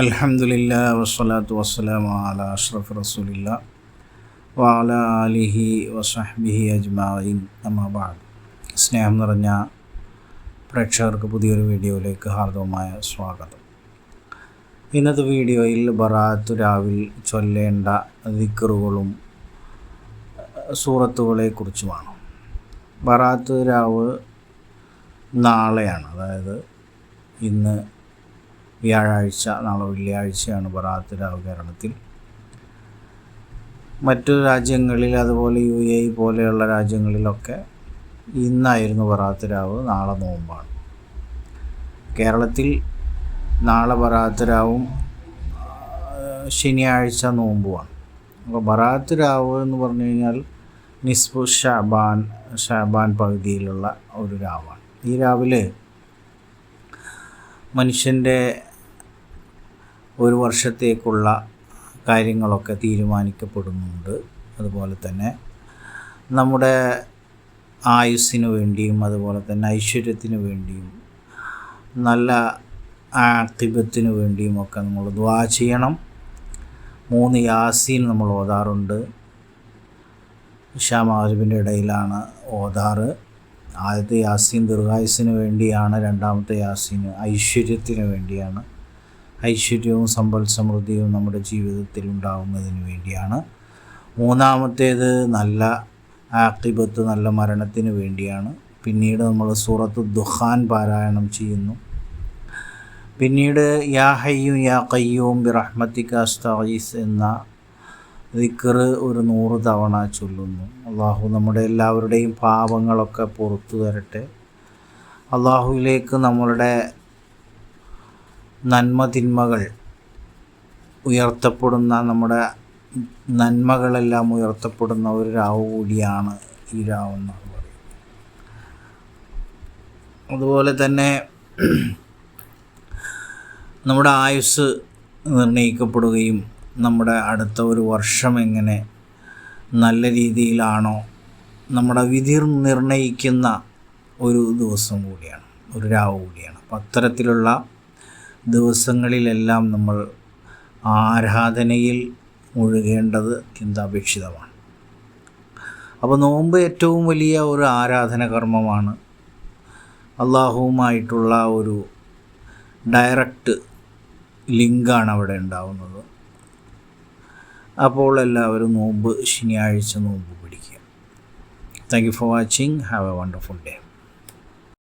അൽഹംദുലില്ലാ വസ്സലാത്തു വസ്സലാമു അല അഷ്റഫ് റസൂലില്ല വാല അലിഹി വസഹ്ബിഹി അജ്മായിൻ അമ്മാബാദ് സ്നേഹം നിറഞ്ഞ പ്രേക്ഷകർക്ക് പുതിയൊരു വീഡിയോയിലേക്ക് ഹാർദവമായ സ്വാഗതം. ഇന്നത്തെ വീഡിയോയിൽ ബറാത്തു രാവിൽ ചൊല്ലേണ്ട ദിക്കറുകളും സൂറത്തുകളെക്കുറിച്ചുമാണ്. ബറാത്ത് രാവ് നാളെയാണ്. അതായത് ഇന്ന് വ്യാഴാഴ്ച നാളെ വെള്ളിയാഴ്ചയാണ് ബറാത്ത് രാവ് കേരളത്തിൽ. മറ്റു രാജ്യങ്ങളിൽ അതുപോലെ യു എ പോലെയുള്ള രാജ്യങ്ങളിലൊക്കെ ഇന്നായിരുന്നു ബറാത്ത് രാവ് നാളെ നോമ്പാണ്. കേരളത്തിൽ നാളെ ബറാത്ത് രാവും ശനിയാഴ്ച നോമ്പുമാണ് അപ്പോൾ ബറാത്ത് രാവ് എന്ന് പറഞ്ഞു കഴിഞ്ഞാൽ നിസ്ബു ഷാബാൻ ഷാബാൻ പകുതിയിലുള്ള ഒരു രാവാണ്. ഈ രാവിലെ മനുഷ്യന്റെ ഒരു വർഷത്തേക്കുള്ള കാര്യങ്ങളൊക്കെ തീരുമാനിക്കപ്പെടുന്നുണ്ട്. അതുപോലെ തന്നെ നമ്മുടെ ആയുസ്സിനു വേണ്ടിയും അതുപോലെ തന്നെ ഐശ്വര്യത്തിന് വേണ്ടിയും നല്ല ആക്തിബത്തിന് വേണ്ടിയും ഒക്കെ നമ്മൾ ദ്വാ ചെയ്യണം. മൂന്ന് യാസീൻ നമ്മൾ ഓതാറുണ്ട്. ഷാമാരിബിന്റെ ഇടയിലാണ് ഓതാറ്. ആദ്യത്തെ യാസീൻ ദീർഘായുസിന് വേണ്ടിയാണ് രണ്ടാമത്തെ യാസീൻ ഐശ്വര്യത്തിന് വേണ്ടിയാണ്. ഐശ്വര്യവും സമ്പൽ സമൃദ്ധിയും നമ്മുടെ ജീവിതത്തിൽ ഉണ്ടാകുന്നതിന് വേണ്ടിയാണ്. മൂന്നാമത്തേത് നല്ല ആക്കിബത്ത് നല്ല മരണത്തിന് വേണ്ടിയാണ്. പിന്നീട് നമ്മൾ സൂറത്ത് ദുഹാൻ പാരായണം ചെയ്യുന്നു. പിന്നീട് യാ ഹയ്യും യാ കയ്യൂം ബിറഹ്മത്തിക്ക അസ്തീസ് എന്ന ദിക്കറ് ഒരു നൂറ് തവണ ചൊല്ലുന്നു. അള്ളാഹു നമ്മുടെ എല്ലാവരുടെയും പാപങ്ങളൊക്കെ പുറത്തു തരട്ടെ. അള്ളാഹുവിലേക്ക് നമ്മളുടെ നന്മ തിന്മകൾ ഉയർത്തപ്പെടുന്ന നമ്മുടെ നന്മകളെല്ലാം ഉയർത്തപ്പെടുന്ന ഒരു രാവ് കൂടിയാണ് ഈ രാവെന്നാണ് പറയുന്നത്. അതുപോലെ തന്നെ നമ്മുടെ ആയുസ് നിർണയിക്കപ്പെടുകയും നമ്മുടെ അടുത്ത ഒരു വർഷം എങ്ങനെ നല്ല രീതിയിലാണോ നമ്മുടെ വിധി നിർണയിക്കുന്ന ഒരു ദിവസം കൂടിയാണ് ഒരു രാവ് കൂടിയാണ്. അപ്പം അത്തരത്തിലുള്ള ദിവസങ്ങളിലെല്ലാം നമ്മൾ ആരാധനയിൽ മുഴുകേണ്ടത് ചിന്താപേക്ഷിതമാണ്. അപ്പോൾ നോമ്പ് ഏറ്റവും വലിയ ഒരു ആരാധന കർമ്മമാണ് അള്ളാഹുവുമായിട്ടുള്ള ഒരു ഡയറക്റ്റ് ലിങ്കാണ് അവിടെ ഉണ്ടാവുന്നത്. അപ്പോൾ എല്ലാവരും നോമ്പ് ശനിയാഴ്ച നോമ്പ് പിടിക്കുക. Thank you for watching have a wonderful day